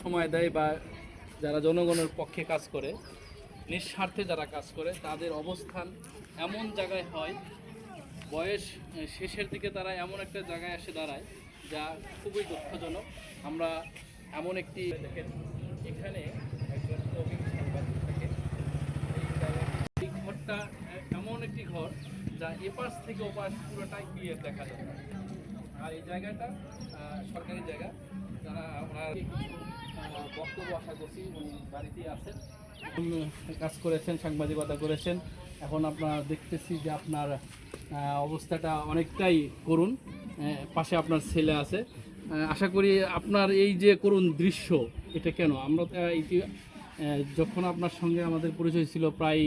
সময় দেয় বা যারা জনগণের পক্ষে কাজ করে, নিঃস্বার্থে যারা কাজ করে, তাদের অবস্থান এমন জায়গায় হয়, বয়স শেষের দিকে তারা এমন একটা জায়গায় এসে দাঁড়ায় যা খুবই দুঃখজনক। আমরা এমন একটি এখানে একজন এই ঘরটা এমন একটি ঘর যা এপাশ থেকে ওপাশ পুরোটাই ক্লিয়ার দেখা যায়। আর এই জায়গাটা সরকারি জায়গা। যারা আহ, বক্তব্য আশা করছি উনি বাড়িতেই আছেন। কাজ করেছেন সাংবাদিকতা করেছেন। এখন আপনার দেখতেছি যে আপনার অবস্থাটা অনেকটাই আহ, পাশে আপনার ছেলে আছে। আশা করি আপনার এই যে করুণ দৃশ্য এটা কেন? আমরা তো, যখন আপনার সঙ্গে আমাদের পরিচয় ছিল প্রায়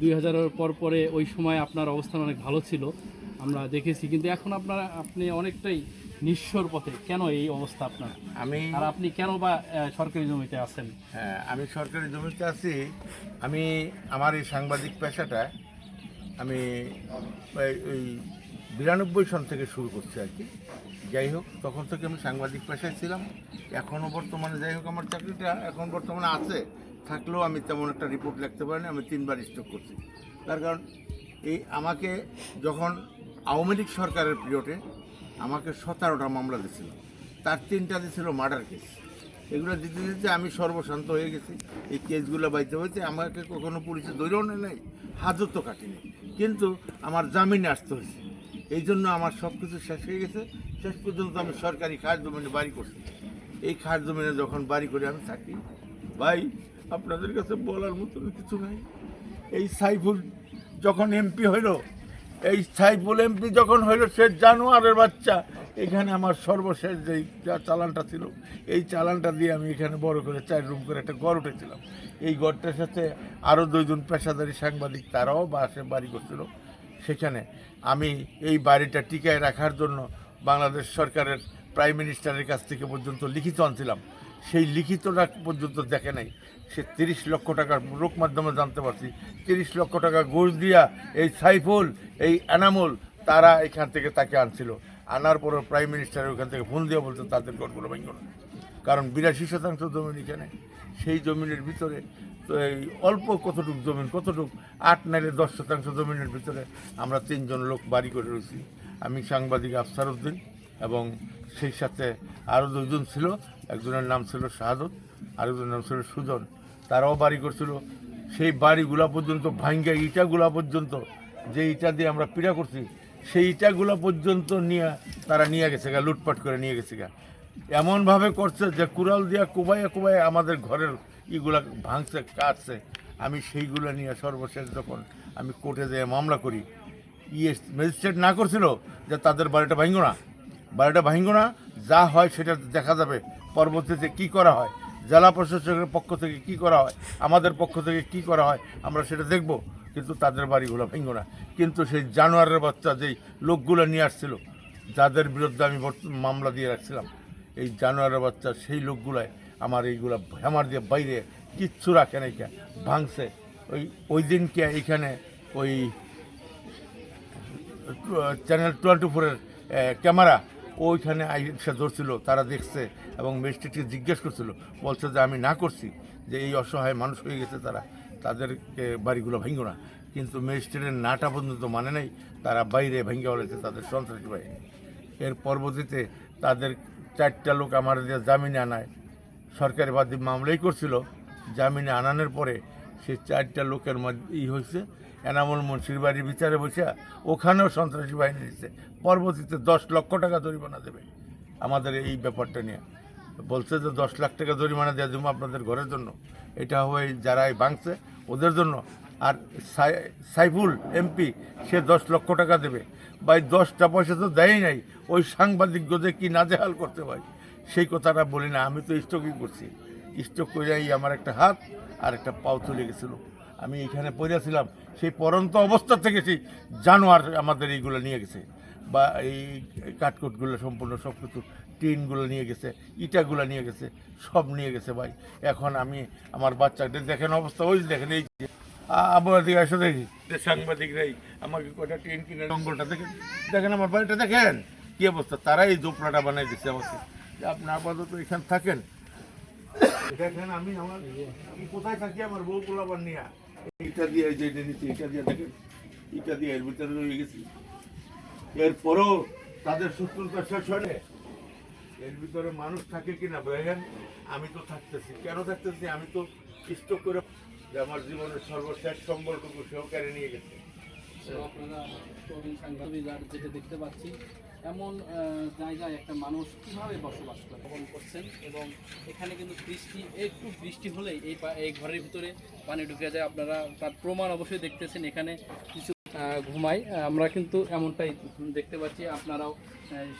দুই হাজারের পর পরে ওই সময় আপনার অবস্থান অনেক ভালো ছিল। আমরা দেখেছি কিন্তু এখন আপনার আপনি অনেকটাই নিঃস্বর পথে। কেন এই অবস্থা আপনার? আমি আর আপনি কেন বা সরকারি জমিতে আছেন? হ্যাঁ আমি সরকারি জমিতে আছি। আমি আমার এই সাংবাদিক পেশাটা আমি ওই- বিরানব্বই সন থেকে শুরু করছি আর কি। যাই হোক তখন থেকে আমি সাংবাদিক পেশায় ছিলাম। এখনও বর্তমানে যাই হোক আমার চাকরিটা এখন বর্তমানে আছে। থাকলেও আমি তেমন একটা রিপোর্ট লিখতে পারিনি আমি তিনবার স্টক করছি। তার কারণ এই আমাকে যখন আওয়ামী লীগ সরকারের পিরিয়ডে আমাকে সতেরোটা মামলা দিয়েছিল। তার তিনটা দিয়েছিল মার্ডার কেস এগুলো দিতে দিতে আমি সর্বশান্ত হয়ে গেছি। এই কেসগুলো বাইতে হয়েছে আমাকে কখনো পুলিশে ধরেও নেয় নাই হাজতও কাটিনি কিন্তু আমার জামিনে আসতে হয়েছে। এই জন্য আমার সব কিছু শেষ হয়ে গেছে। শেষ পর্যন্ত আমি সরকারি খাস জমিনে বাড়ি করছি। এই খাস জমিনে যখন বাড়ি করে আমি থাকি, ভাই, আপনাদের কাছে বলার মতন কিছু নাই। এই সাইফুল যখন এমপি হইল এই সাইফুল এমপি যখন হইল, সে জানোয়ারের বাচ্চা। এখানে আমার সর্বশেষ যেই যা চালানটা ছিল, এই চালানটা দিয়ে আমি এখানে বড় করে চার রুম করে একটা ঘর উঠেছিলাম। এই ঘরটার সাথে আরও দুইজন পেশাদারি সাংবাদিক, তারাও বাসে বাড়ি করছিল। সেখানে আমি এই বাড়িটা টিকায় রাখার জন্য বাংলাদেশ সরকারের প্রাইম মিনিস্টারের কাছ থেকে পর্যন্ত লিখিত আনছিলাম। সেই লিখিতটা পর্যন্ত দেখে নাই। সে তিরিশ লক্ষ টাকার লোক মাধ্যমে জানতে পারছি। তিরিশ লক্ষ টাকা ঘুষ দিয়া এই সাইফুল, এই এনামুল, তারা এখান থেকে তাকে আনছিল। আনার পরও প্রাইম মিনিস্টার ওখান থেকে ফোন দিয়ে বলতো তাদের গড়গুলো ভেঙে না কারণ বিরাশি শতাংশ জমিন এখানে। সেই জমিনের ভিতরে তো এই অল্প কতটুক জমিন কতটুক? আট নাইলে দশ শতাংশ জমিনের ভিতরে আমরা তিনজন লোক বাড়ি করে রয়েছি। আমি সাংবাদিক আফসার উদ্দিন এবং সেই সাথে আরও দুজন ছিল। একজনের নাম ছিল শাহাদত, আরেকজনের নাম ছিল সুজন। তারাও বাড়ি করছিল। সেই বাড়িগুলা পর্যন্ত ভাঙ্গা ইটাগুলা পর্যন্ত, যে ইটা দিয়ে আমরা পীড়া করছি, সেই ইটাগুলা পর্যন্ত নিয়ে তারা নিয়ে গেছে গা, লুটপাট করে নিয়ে গেছে গা। এমনভাবে করছে যে কুড়াল দিয়া কোবাইয়া কোবাইয়া আমাদের ঘরের ইগুলা ভাঙছে, কাটছে। আমি সেইগুলো নিয়ে সর্বশেষ যখন আমি কোর্টে যেয়ে মামলা করি ইয়ে ম্যাজিস্ট্রেট না করছিল যে তাদের বাড়িটা ভাঙো না। বাড়িটা ভাঙো না, যা হয় সেটা দেখা যাবে। পরবর্তীতে কি করা হয়, জেলা প্রশাসকের পক্ষ থেকে কি করা হয়, আমাদের পক্ষ থেকে কি করা হয়, আমরা সেটা দেখব। কিন্তু তাদের বাড়িগুলো ভেঙো না। কিন্তু সেই জানোয়ারের বাচ্চা যেই লোকগুলো নিয়ে আসছিল, যাদের বিরুদ্ধে আমি মামলা দিয়ে রাখছিলাম, এই জানোয়ারের বাচ্চা সেই লোকগুলাই আমার এইগুলো হ্যামার দিয়ে বাইরে কিচ্ছু রাখে নাই কে, ভাঙছে। ওই ওই দিনকে এইখানে ওই চ্যানেল টোয়েন্টি ফোরের ক্যামেরা ওইখানে আইসা ধরছিল, তারা দেখছে এবং ম্যাজিস্ট্রেটকে জিজ্ঞেস করছিল, বলছে যে আমি না করছি, যে এই অসহায় মানুষ হয়ে গেছে তারা, তাদেরকে বাড়িগুলো ভেঙ্গো না। কিন্তু ম্যাজিস্ট্রেটের নাটা পর্যন্ত মানে নেই, তারা বাইরে ভেঙে বলেছে তাদের সন্ত্রাসী বাহিনী। এর পরবর্তীতে তাদের চারটা লোক আমার জামিনে আনায়, সরকারি বাদী মামলাই করছিল, জামিনে আনানোর পরে সেই চারটা লোকের মধ্যে ই হয়েছে, এনামুল মুন্সির বাড়ির বিচারে বসে ওখানেও সন্ত্রাসী বাহিনী দিচ্ছে পরবর্তীতে দশ লক্ষ টাকা জরিমানা দেবে আমাদের এই ব্যাপারটা নিয়ে। বলছে যে দশ লাখ টাকা জরিমানা দেওয়া দেবো আপনাদের ঘরের জন্য। এটা হয় যারা ভাঙছে, ওদের জন্য। আর সাই- সাইফুল এমপি, সে দশ লক্ষ টাকা দেবে। বা এই দশটা পয়সা তো দেয়ই নাই। ওই সাংবাদিকদের কি নাজেহাল করতে হয় সেই কথাটা বলি না। আমি তো স্টকই করছি। স্টক করেই আমার একটা হাত। আর একটা পাও চলে গেছিল। আমি এখানে পড়েছিলাম সেই পরন্ত অবস্থা থেকে সেই জানোয়ার আমাদের এইগুলো নিয়ে গেছে। বা এই কাঠকুটগুলো সম্পূর্ণ সব কিছু টিনগুলো নিয়ে গেছে ইটাগুলো নিয়ে গেছে সব নিয়ে গেছে ভাই। এখন আমি আমার বাচ্চাদের দেখেন অবস্থা ওই দেখেন এই যে, আবহাওয়া দিকে আসে দেখি। সাংবাদিকরাই আমাকে কটা টিন কিনে জঙ্গলটা দেখেন দেখেন আমার বাড়িটা দেখেন। কি অবস্থা? তারাই এই দোপড়াটা বানাই দিচ্ছে আমাকে। আপনি আপাতত এখানে থাকেন দেখেন আমি আমার আমি কোথায় থাকি? আমার বউ পোলাবার নিয়ে এটা দিয়ে এই যে নিচ্ছি এটা দিয়ে দেখেন এটা দিয়ে এর ভিতরে রয়ে গেছি। এরপরও তাদের সূত্রতা শেষ হয় এর ভিতরে মানুষ থাকে কিনা দেখেন আমি তো থাকতেছি। কেন থাকতেছি? আমি তো স্টক করে যে আমার জীবনের সর্বশেষ সম্বলটুকু সেও কেড়ে নিয়ে গেছে। তো আপনারা যেটা দেখতে পাচ্ছি এমন জায়গায় একটা মানুষ কীভাবে বসবাস করে, বহন করছেন এবং এখানে কিন্তু বৃষ্টি, একটু বৃষ্টি হলেই এই এই ঘরের ভিতরে পানি ঢুকে যায়। আপনারা তার প্রমাণ অবশ্যই দেখতেছেন, এখানে কিছু ঘুমায়। আমরা কিন্তু এমনটাই দেখতে পাচ্ছি। আপনারাও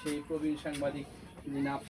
সেই প্রবীণ সাংবাদিক যিনি